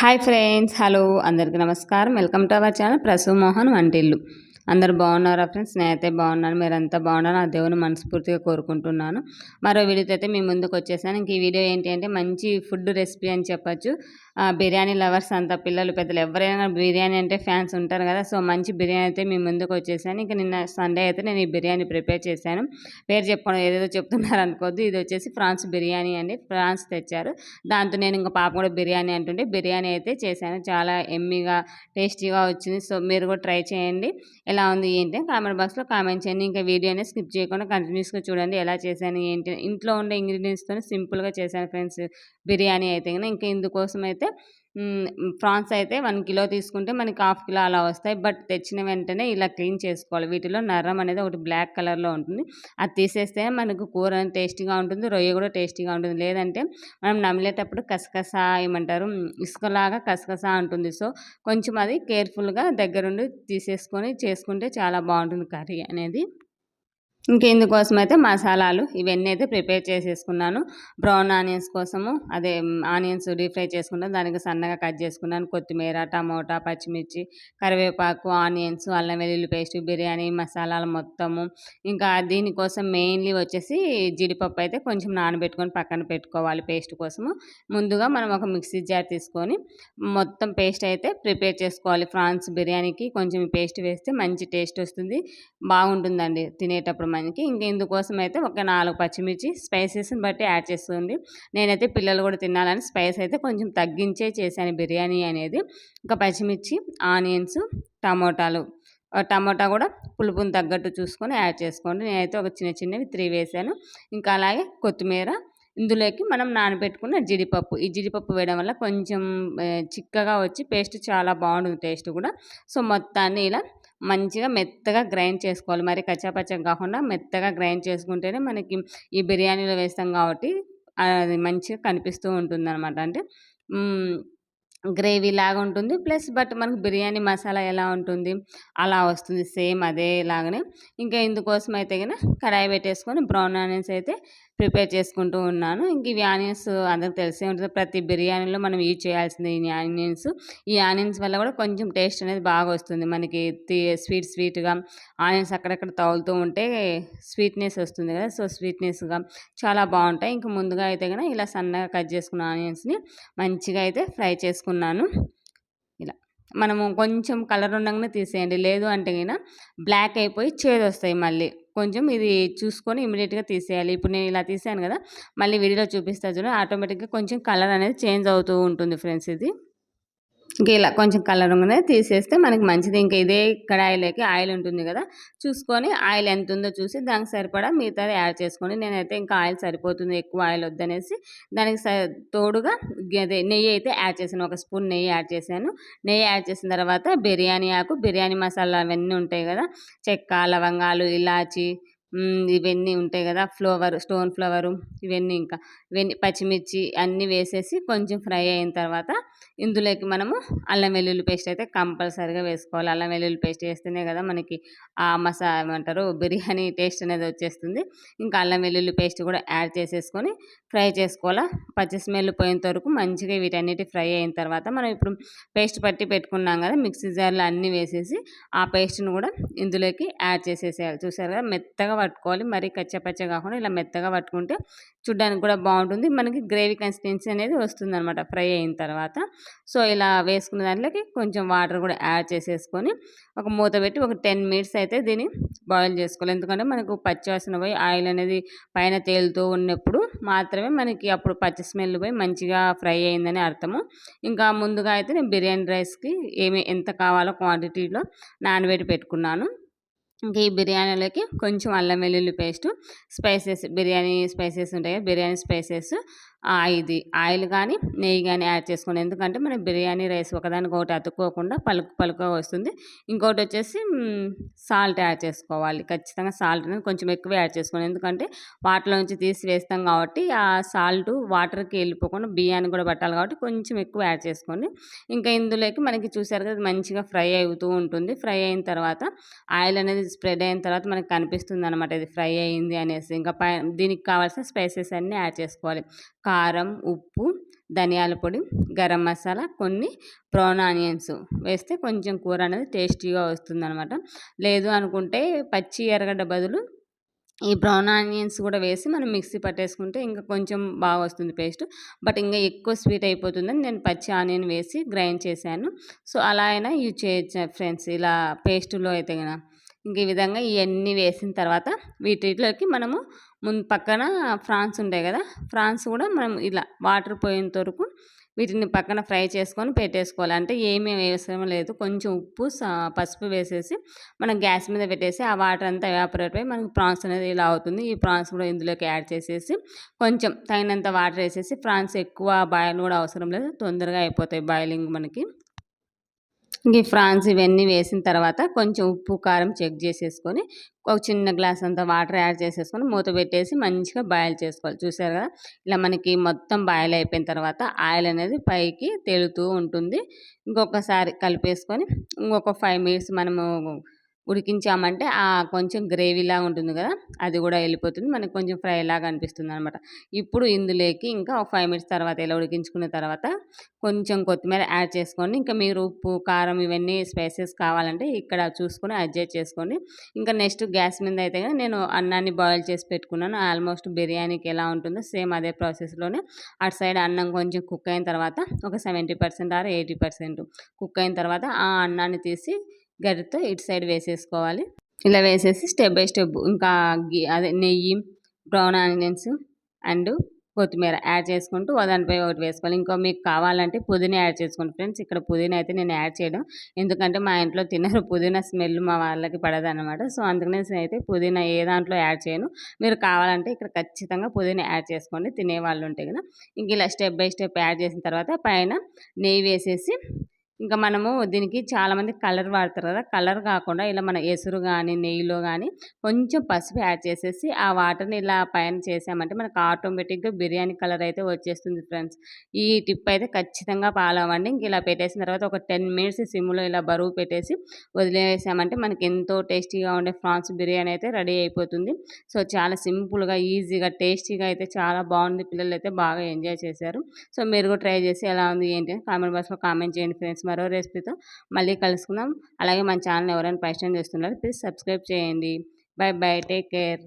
Hi friends hello అందరికీ నమస్కారం. Welcome to our channel Prasu Mohan Vantillu. అందరు బాగున్నారా ఫ్రెండ్స్? నేనైతే బాగున్నాను. మీరంతా బాగున్నారు? ఆ దేవుని మనస్ఫూర్తిగా కోరుకుంటున్నాను. మరో వీడియోతో అయితే మీ ముందుకు వచ్చేసాను. ఇంక ఈ వీడియో ఏంటి అంటే మంచి ఫుడ్ రెసిపీ అని చెప్పచ్చు. బిర్యానీ లవర్స్ అంతా పిల్లలు పెద్దలు ఎవరైనా బిర్యానీ అంటే ఫ్యాన్స్ ఉంటారు కదా. సో మంచి బిర్యానీ అయితే మీ ముందుకు వచ్చేసాను. ఇంకా నిన్న సండే అయితే నేను ఈ బిర్యానీ ప్రిపేర్ చేశాను. పేరు చెప్పడం ఏదేదో చెప్తున్నారు అనుకోద్దు ఇది వచ్చేసి ఫ్రాన్స్ బిర్యానీ అండి. ఫ్రాన్స్ తెచ్చారు. దాంతో నేను ఇంకా పాప కూడా బిర్యానీ అంటుంటే బిర్యానీ అయితే చేశాను. చాలా ఎమ్మిగా టేస్టీగా వచ్చింది. సో మీరు కూడా ట్రై చేయండి. ఎలా ఉంది ఏంటి కామెంట్ బాక్స్లో కామెంట్ చేయండి. ఇంకా వీడియోని స్కిప్ చేయకుండా కంటిన్యూస్గా చూడండి ఎలా చేశాను ఏంటి ఇంట్లో ఉండే ఇంగ్రీడియంట్స్తో సింపుల్గా చేశాను ఫ్రెండ్స్ బిర్యానీ అయితే ఇంకా ఇందుకోసం అయితే ప్రాన్స్ అయితే వన్ కిలో తీసుకుంటే మనకి హాఫ్ కిలో అలా వస్తాయి. బట్ తెచ్చిన వెంటనే ఇలా క్లీన్ చేసుకోవాలి. వీటిలో నర్రం అనేది ఒకటి బ్లాక్ కలర్లో ఉంటుంది. అది తీసేస్తే మనకు కూర టేస్టీగా ఉంటుంది. రొయ్య కూడా టేస్టీగా ఉంటుంది. లేదంటే మనం నమిలేటప్పుడు కసకస ఏమంటారు? ఇసుకలాగా కసకస ఉంటుంది. సో కొంచెం అది కేర్ఫుల్గా దగ్గరుండి తీసేసుకొని చేసుకుంటే చాలా బాగుంటుంది కర్రీ అనేది. ఇంకెందుకోసమైతే అయితే మసాలాలు ఇవన్నీ అయితే ప్రిపేర్ చేసేసుకున్నాను. బ్రౌన్ ఆనియన్స్ కోసము అదే ఆనియన్స్ డీప్ ఫ్రై చేసుకున్నాను దానికి సన్నగా కట్ చేసుకున్నాను. కొత్తిమీర టమోటా పచ్చిమిర్చి కరివేపాకు ఆనియన్స్ అల్లం వెల్లుల్లి పేస్ట్ బిర్యానీ మసాలాలు మొత్తము. ఇంకా దీనికోసం మెయిన్లీ వచ్చేసి జీడిపప్పు అయితే కొంచెం నానబెట్టుకొని పక్కన పెట్టుకోవాలి పేస్ట్ కోసము. ముందుగా మనం ఒక మిక్సీ జార్ తీసుకొని మొత్తం పేస్ట్ అయితే ప్రిపేర్ చేసుకోవాలి. ఫ్రాన్స్ బిర్యానీకి కొంచెం పేస్ట్ వేస్తే మంచి టేస్ట్ వస్తుంది. బాగుంటుందండి. తినేటప్పుడు మనకి. ఇంక ఇందుకోసం అయితే ఒక నాలుగు పచ్చిమిర్చి స్పైసెస్ని బట్టి యాడ్ చేస్తుంది. నేనైతే పిల్లలు కూడా తినాలని స్పైస్ అయితే కొంచెం తగ్గించే చేశాను బిర్యానీ అనేది. ఇంకా పచ్చిమిర్చి ఆనియన్స్ టమోటాలు. టమోటా కూడా పులుపుని తగ్గట్టు చూసుకొని యాడ్ చేసుకోండి. నేనైతే ఒక చిన్న చిన్నవి త్రీ వేసాను. ఇంకా అలాగే కొత్తిమీర. ఇందులోకి మనం నానబెట్టుకున్న జీడిపప్పు. ఈ జీడిపప్పు వేయడం వల్ల కొంచెం చిక్కగా వచ్చి పేస్ట్ చాలా బాగుంటుంది టేస్ట్ కూడా. సో మొత్తాన్ని ఇలా మంచిగా మెత్తగా గ్రైండ్ చేసుకోవాలి. మరి కచ్చాపచ్చం కాకుండా మెత్తగా గ్రైండ్ చేసుకుంటేనే మనకి ఈ బిర్యానీలో వేస్తాం కాబట్టి అది మంచిగా కనిపిస్తూ ఉంటుంది అనమాట అంటే గ్రేవీ లాగా ఉంటుంది. ప్లస్ బట్ మనకు బిర్యానీ మసాలా ఎలా ఉంటుంది అలా వస్తుంది. సేమ్ అదే లాగానే. ఇంకా ఇందుకోసం అయితే కనుక కడాయి పెట్టేసుకొని బ్రౌన్ ఆనియన్స్ అయితే ప్రిపేర్ చేసుకుంటూ ఉన్నాను. ఇంక ఇవి ఆనియన్స్ అందరికి తెలిసే ఉంటుంది. ప్రతి బిర్యానీలో మనం యూజ్ చేయాల్సింది ఈ ఆనియన్స్. ఈ ఆనియన్స్ వల్ల కూడా కొంచెం టేస్ట్ అనేది బాగా వస్తుంది. మనకి స్వీట్ స్వీట్గా ఆనియన్స్ అక్కడక్కడ తగులుతూ ఉంటే స్వీట్నెస్ వస్తుంది కదా. సో స్వీట్నెస్గా చాలా బాగుంటాయి. ఇంక ముందుగా అయితే కనుక ఇలా సన్నగా కట్ చేసుకున్న ఆనియన్స్ని మంచిగా అయితే ఫ్రై చేసుకున్నాను. ఇలా మనము కొంచెం కలర్ ఉండగానే తీసేయండి. లేదు అంటే కనుక బ్లాక్ అయిపోయి చేదు వస్తాయి మళ్ళీ. కొంచెం ఇది చూసుకొని ఇమీడియట్గా తీసేయాలి. ఇప్పుడు నేను ఇలా తీసాను కదా మళ్ళీ వీడియోలో చూపిస్తా చూడండి ఆటోమేటిక్గా కొంచెం కలర్ అనేది చేంజ్ అవుతూ ఉంటుంది ఫ్రెండ్స్ ఇది. ఇంకా ఇలా కొంచెం కలర్ ఉండగానే తీసేస్తే మనకి మంచిది. ఇంకా ఇదే కడాయిలోకి ఆయిల్ ఉంటుంది కదా చూసుకొని ఆయిల్ ఎంత ఉందో చూసి దానికి సరిపడా మిగతాది యాడ్ చేసుకోండి. నేనైతే ఇంకా ఆయిల్ సరిపోతుంది ఎక్కువ ఆయిల్ వద్దనేసి దానికి తోడుగా అదే నెయ్యి అయితే యాడ్ చేశాను. ఒక స్పూన్ నెయ్యి యాడ్ చేశాను. నెయ్యి యాడ్ చేసిన తర్వాత బిర్యానీ ఆకు బిర్యానీ మసాలా అవన్నీ ఉంటాయి కదా చెక్క లవంగాలు ఇలాచి ఇవన్నీ ఉంటాయి కదా. ఫ్లవర్ స్టోన్ ఫ్లవరు ఇవన్నీ ఇంకా. ఇవన్నీ పచ్చిమిర్చి అన్నీ వేసేసి కొంచెం ఫ్రై అయిన తర్వాత ఇందులోకి మనము అల్లం వెల్లుల్లి పేస్ట్ అయితే కంపల్సరీగా వేసుకోవాలి. అల్లం వెల్లుల్లి పేస్ట్ వేస్తేనే కదా మనకి ఆ మసా ఏమంటారు బిర్యానీ టేస్ట్ అనేది వచ్చేస్తుంది. ఇంకా అల్లం వెల్లుల్లి పేస్ట్ కూడా యాడ్ చేసేసుకొని ఫ్రై చేసుకోవాలా. పచ్చి స్మెల్ పోయేంత వరకు మంచిగా వీటన్నిటి ఫ్రై అయిన తర్వాత మనం ఇప్పుడు పేస్ట్ పట్టి పెట్టుకున్నాం కదా మిక్సీ జార్లో అన్నీ వేసేసి ఆ పేస్ట్ని కూడా ఇందులోకి యాడ్ చేసేసేయాలి. చూసారు కదా మెత్తగా పట్టుకోవాలి. మరీ కచ్చపచ్చ కాకుండా ఇలా మెత్తగా పట్టుకుంటే చూడ్డానికి కూడా బాగుంటుంది. మనకి గ్రేవీ కన్సిస్టెన్సీ అనేది వస్తుంది అనమాట ఫ్రై అయిన తర్వాత. సో ఇలా వేసుకున్న దాంట్లోకి కొంచెం వాటర్ కూడా యాడ్ చేసేసుకొని ఒక మూత పెట్టి ఒక టెన్ మినిట్స్ అయితే దీన్ని బాయిల్ చేసుకోవాలి. ఎందుకంటే మనకు పచ్చివాసన పోయి ఆయిల్ అనేది పైన తేలుతూ ఉన్నప్పుడు మాత్రమే మనకి అప్పుడు పచ్చి స్మెల్ పోయి మంచిగా ఫ్రై అయిందని అర్థము. ఇంకా ముందుగా అయితే నేను బిర్యానీ రైస్కి ఏమి ఎంత కావాలో క్వాంటిటీలో నానబెట్టి పెట్టుకున్నాను. ఇంకా ఈ బిర్యానీలోకి కొంచెం అల్లం వెల్లుల్లి పేస్టు స్పైసెస్ బిర్యానీ స్పైసెస్ ఉంటాయి బిర్యానీ స్పైసెస్ ఇది ఆయిల్ కానీ నెయ్యి కానీ యాడ్ చేసుకోండి. ఎందుకంటే మన బిర్యానీ రైస్ ఒకదానికి ఒకటి అతుక్కోకుండా పలుకు పలుక వస్తుంది. ఇంకోటి వచ్చేసి సాల్ట్ యాడ్ చేసుకోవాలి. ఖచ్చితంగా సాల్ట్ అనేది కొంచెం ఎక్కువ యాడ్ చేసుకోండి. ఎందుకంటే వాటిలో నుంచి తీసి వేస్తాం కాబట్టి ఆ సాల్ట్ వాటర్కి వెళ్ళిపోకుండా బియ్యాన్ని కూడా పట్టాలి కాబట్టి కొంచెం ఎక్కువ యాడ్ చేసుకోండి. ఇంకా ఇందులోకి మనకి చూసారు కదా మంచిగా ఫ్రై అవుతూ ఉంటుంది. ఫ్రై అయిన తర్వాత ఆయిల్ అనేది స్ప్రెడ్ అయిన తర్వాత మనకి కనిపిస్తుంది అనమాట ఇది ఫ్రై అయింది అనేసి. ఇంకా దీనికి కావాల్సిన స్పైసెస్ అన్నీ యాడ్ చేసుకోవాలి. కారం ఉప్పు ధనియాల పొడి గరం మసాలా కొన్ని ప్రాన్ ఆనియన్స్ వేస్తే కొంచెం కూర అనేది టేస్టీగా వస్తుంది అనమాట లేదు అనుకుంటే పచ్చి ఎర్రగడ్డ బదులు ఈ బ్రౌన్ ఆనియన్స్ కూడా వేసి మనం మిక్సీ పట్టేసుకుంటే ఇంకా కొంచెం బాగా వస్తుంది పేస్ట్. బట్ ఇంకా ఎక్కువ స్వీట్ అయిపోతుందని నేను పచ్చి ఆనియన్ వేసి గ్రైండ్ చేశాను. సో అలా అయినా యూజ్ చేయొచ్చు ఫ్రెండ్స్. ఇలా పేస్టులో అయితే కదా ఇంక ఈ విధంగా ఇవన్నీ వేసిన తర్వాత వీటిలోకి మనము ముందు పక్కన ఫ్రాన్స్ ఉంటాయి కదా ఫ్రాన్స్ కూడా మనం ఇలా వాటర్ పోయేంత వరకు వీటిని పక్కన ఫ్రై చేసుకొని పెట్టేసుకోవాలి. అంటే ఏమీ అవసరం లేదు. కొంచెం ఉప్పు పసుపు వేసేసి మనం గ్యాస్ మీద పెట్టేసి ఆ వాటర్ అంతా ఎవాపరేట్ అయి మనకి ప్రాన్స్ అనేది ఇలా అవుతుంది. ఈ ప్రాన్స్ కూడా ఇందులోకి యాడ్ చేసేసి కొంచెం తగినంత వాటర్ వేసేసి ప్రాన్స్ ఎక్కువ బాయిల్ కూడా అవసరం లేదు. తొందరగా అయిపోతాయి బాయిలింగ్ మనకి. ఈ ఫ్రాన్స్ ఇవన్నీ వేసిన తర్వాత కొంచెం ఉప్పు కారం చెక్ చేసేసుకొని ఒక చిన్న గ్లాస్ అంత వాటర్ యాడ్ చేసేసుకొని మూత పెట్టేసి మంచిగా బాయిల్ చేసుకోవాలి. చూసారు కదా? ఇలా మనకి మొత్తం బాయిల్ అయిపోయిన తర్వాత ఆయిల్ అనేది పైకి తేలుతూ ఉంటుంది. ఇంకొకసారి కలిపేసుకొని ఇంకొక ఫైవ్ మినిట్స్ మనము ఉడికించామంటే ఆ కొంచెం గ్రేవీలా ఉంటుంది కదా అది కూడా వెళ్ళిపోతుంది. మనకు కొంచెం ఫ్రై లాగా అనిపిస్తుంది అనమాట ఇప్పుడు ఇందులోకి ఇంకా ఒక ఫైవ్ మినిట్స్ తర్వాత ఇలా ఉడికించుకున్న తర్వాత కొంచెం కొత్తిమీర యాడ్ చేసుకోండి ఇంకా మీరు ఉప్పు కారం ఇవన్నీ స్పైసెస్ కావాలంటే ఇక్కడ చూసుకొని అడ్జస్ట్ చేసుకోండి ఇంకా నెక్స్ట్ గ్యాస్ మీద అయితే నేను అన్నాన్ని బాయిల్ చేసి పెట్టుకున్నాను. ఆల్మోస్ట్ బిర్యానీకి ఎలా ఉంటుందో సేమ్ అదే ప్రాసెస్లోనే. అటు సైడ్ అన్నం కొంచెం కుక్ అయిన తర్వాత ఒక seventy percent or eighty percent cook అయిన తర్వాత ఆ అన్నాన్ని తీసి గరిటతో ఇటు సైడ్ వేసేసుకోవాలి. ఇలా వేసేసి స్టెప్ బై స్టెప్ ఇంకా అదే నెయ్యి బ్రౌన్ ఆనియన్స్ అండ్ కొత్తిమీర యాడ్ చేసుకుంటూ దానిపై ఒకటి వేసుకోవాలి. ఇంకో మీకు కావాలంటే పుదీనా యాడ్ చేసుకోండి ఫ్రెండ్స్. ఇక్కడ పుదీనా అయితే నేను యాడ్ చేయడం ఎందుకంటే మా ఇంట్లో తినరు. పుదీనా స్మెల్ మా వాళ్ళకి పడదన్నమాట. సో అందుకనే అయితే పుదీనా ఏ దాంట్లో యాడ్ చేయను. మీరు కావాలంటే ఇక్కడ ఖచ్చితంగా పుదీనా యాడ్ చేసుకోండి. తినే వాళ్ళు ఉంటే కదా ఇంక ఇలా స్టెప్ బై స్టెప్ యాడ్ చేసిన తర్వాత పైన నెయ్యి వేసేసి ఇంకా మనము దీనికి చాలామంది కలర్ వాడతారు కదా కలర్ కాకుండా ఇలా మన ఎసురు కానీ నెయ్యిలో కానీ కొంచెం పసుపు యాడ్ చేసేసి ఆ వాటర్ని ఇలా పైన చేసామంటే మనకు ఆటోమేటిక్గా బిర్యానీ కలర్ అయితే వచ్చేస్తుంది ఫ్రెండ్స్. ఈ టిప్ అయితే ఖచ్చితంగా ఫాలో అవ్వండి. ఇంక ఇలా పెట్టేసిన తర్వాత ఒక టెన్ మినిట్స్ సిమ్లో ఇలా బరువు పెట్టేసి వదిలేసామంటే మనకి ఎంతో టేస్టీగా ఉండే ఫ్రాన్స్ బిర్యానీ అయితే రెడీ అయిపోతుంది. సో చాలా సింపుల్గా ఈజీగా టేస్టీగా అయితే చాలా బాగుంది. పిల్లలు అయితే బాగా ఎంజాయ్ చేశారు. సో మీరు కూడా ట్రై చేసి ఎలా ఉంది ఏంటి కామెంట్ బాక్స్లో కామెంట్ చేయండి ఫ్రెండ్స్. మరో రెసిపీతో మళ్ళీ కలుసుకుందాం. అలాగే మన ఛానల్ ఎవరైనా పరిచయం చేస్తున్నారు ప్లీజ్ సబ్స్క్రైబ్ చేయండి. Bye bye take care